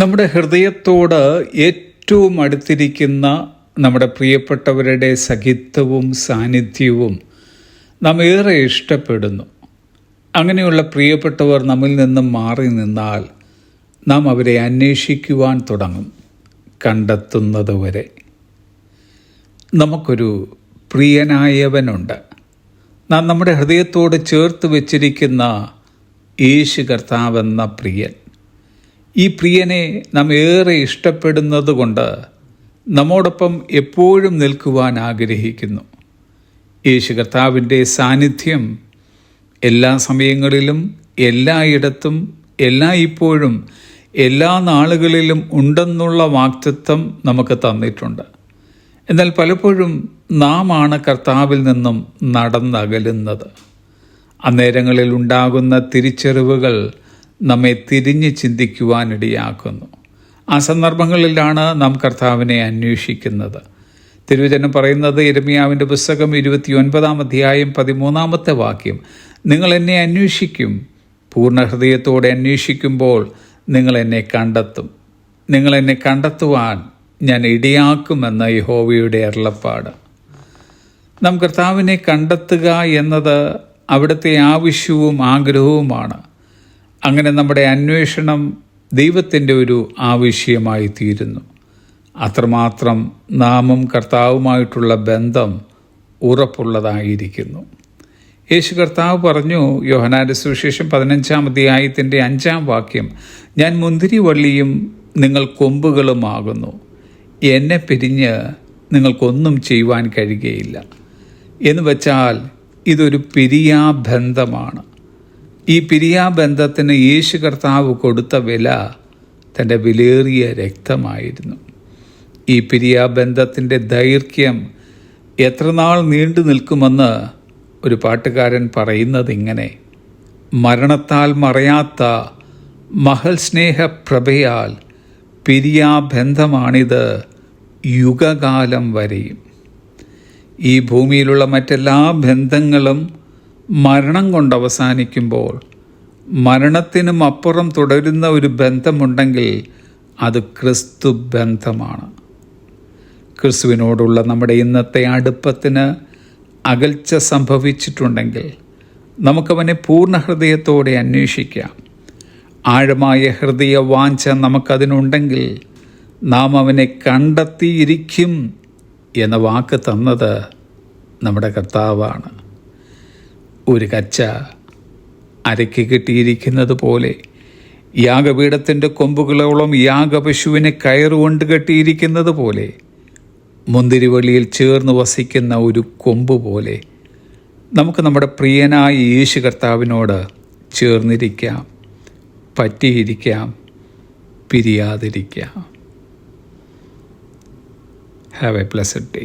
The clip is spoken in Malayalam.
നമ്മുടെ ഹൃദയത്തോട് ഏറ്റവും അടുത്തിരിക്കുന്ന നമ്മുടെ പ്രിയപ്പെട്ടവരുടെ സഖിത്വവും സാന്നിധ്യവും നാം ഏറെ ഇഷ്ടപ്പെടുന്നു. അങ്ങനെയുള്ള പ്രിയപ്പെട്ടവർ നമ്മിൽ നിന്നും മാറി നിന്നാൽ നാം അവരെ അന്വേഷിക്കുവാൻ തുടങ്ങും കണ്ടെത്തുന്നത് വരെ നമുക്കൊരു പ്രിയനായവനുണ്ട്. നാം നമ്മുടെ ഹൃദയത്തോട് ചേർത്ത് വച്ചിരിക്കുന്ന യേശു കർത്താവെന്ന പ്രിയൻ. ഈ പ്രിയനെ നാം ഏറെ ഇഷ്ടപ്പെടുന്നത് കൊണ്ട് നമ്മോടൊപ്പം എപ്പോഴും നിൽക്കുവാൻ ആഗ്രഹിക്കുന്നു. യേശു കർത്താവിന്റെ സാന്നിധ്യം എല്ലാ സമയങ്ങളിലും എല്ലായിടത്തും എല്ലാ ഇപ്പോഴും എല്ലാ നാളുകളിലും ഉണ്ടെന്നുള്ള വാക്തത്വം നമുക്ക് തന്നിട്ടുണ്ട്. എന്നാൽ പലപ്പോഴും നാം ആണ് കർത്താവിൽ നിന്നും നടന്നകലുന്നത്. അന്നേരങ്ങളിൽ ഉണ്ടാകുന്ന തിരിച്ചറിവുകൾ നമ്മെ തിരിഞ്ഞ് ചിന്തിക്കുവാനിടയാക്കുന്നു. ആ സന്ദർഭങ്ങളിലാണ് നാം കർത്താവിനെ അന്വേഷിക്കുന്നത്. തിരുവചനം പറയുന്നത് ഇരമിയാവിന്റെ പുസ്തകം ഇരുപത്തിയൊൻപതാം അധ്യായം പതിമൂന്നാമത്തെ വാക്യം. നിങ്ങൾ എന്നെ അന്വേഷിക്കും. പൂർണ ഹൃദയത്തോടെ അന്വേഷിക്കുമ്പോൾ നിങ്ങൾ എന്നെ കണ്ടെത്തും. നിങ്ങൾ എന്നെ കണ്ടെത്തുവാൻ ഞാൻ ഇടയാക്കുമെന്ന യഹോവയുടെ അരുളപ്പാട്. നാം കർത്താവിനെ കണ്ടെത്തുക എന്നത് അവിടുത്തെ ആവശ്യവും ആഗ്രഹവുമാണ്. അങ്ങനെ നമ്മുടെ അന്വേഷണം ദൈവത്തിന്റെ ഒരു ആവശ്യമായി തീരുന്നു. അത്രമാത്രം നാമും കർത്താവുമായിട്ടുള്ള ബന്ധം ഉറപ്പുള്ളതായിരിക്കുന്നു. യേശു കർത്താവ് പറഞ്ഞു യോഹനാന്റെ സുവിശേഷം പതിനഞ്ചാം അധ്യായത്തിന്റെ അഞ്ചാം വാക്യം ഞാൻ മുന്തിരി വള്ളിയും നിങ്ങൾ കൊമ്പുകളുമാകുന്നു. എന്നെ പിരിഞ്ഞ് നിങ്ങൾക്കൊന്നും ചെയ്യുവാൻ കഴിയുകയില്ല. എന്ന് വെച്ചാൽ ഇതൊരു പിരിയാബന്ധമാണ്. ഈ പിരിയാബന്ധത്തിന് യേശു കർത്താവ് കൊടുത്ത വില തന്റെ വിലേറിയ രക്തമായിരുന്നു. ഈ പിരിയാബന്ധത്തിന്റെ ദൈർഘ്യം എത്രനാൾ നീണ്ടു നിൽക്കുമെന്ന് ഒരു പാട്ടുകാരൻ പറയുന്നത് ഇങ്ങനെ മരണത്താൽ മറയാത്ത മഹൽ സ്നേഹപ്രഭയാൽ പിരിയാബന്ധമാണിത് യുഗകാലം വരെയും. ഈ ഭൂമിയിലുള്ള മറ്റെല്ലാ ബന്ധങ്ങളും മരണം കൊണ്ട് അവസാനിക്കുമ്പോൾ മരണത്തിനും അപ്പുറം തുടരുന്ന ഒരു ബന്ധമുണ്ടെങ്കിൽ അത് ക്രിസ്തു ബന്ധമാണ്. ക്രിസ്തുവിനോടുള്ള നമ്മുടെ ഇന്നത്തെ അടുപ്പത്തിന് അകൽച്ച സംഭവിച്ചിട്ടുണ്ടെങ്കിൽ നമുക്കവനെ പൂർണ ഹൃദയത്തോടെ അന്വേഷിക്കാം. ആഴമായ ഹൃദയ വാഞ്ച നമുക്കതിനുണ്ടെങ്കിൽ നാം അവനെ കണ്ടെത്തിയിരിക്കും എന്ന വാക്ക് തന്നത് നമ്മുടെ കർത്താവാണ്. ഒരു കച്ച അരയ്ക്ക് കെട്ടിയിരിക്കുന്നത് പോലെ യാഗപീഠത്തിന്റെ കൊമ്പുകളോളം യാഗപശുവിനെ കയറുകൊണ്ട് കെട്ടിയിരിക്കുന്നത് പോലെ മുന്തിരിവള്ളിയിൽ ചേർന്ന് വസിക്കുന്ന ഒരു കൊമ്പ് പോലെ നമുക്ക് നമ്മുടെ പ്രിയനായ യേശു കർത്താവിനോട് ചേർന്നിരിക്കാം പറ്റിയിരിക്കാം പിരിയാതിരിക്കാം. Have a blessed day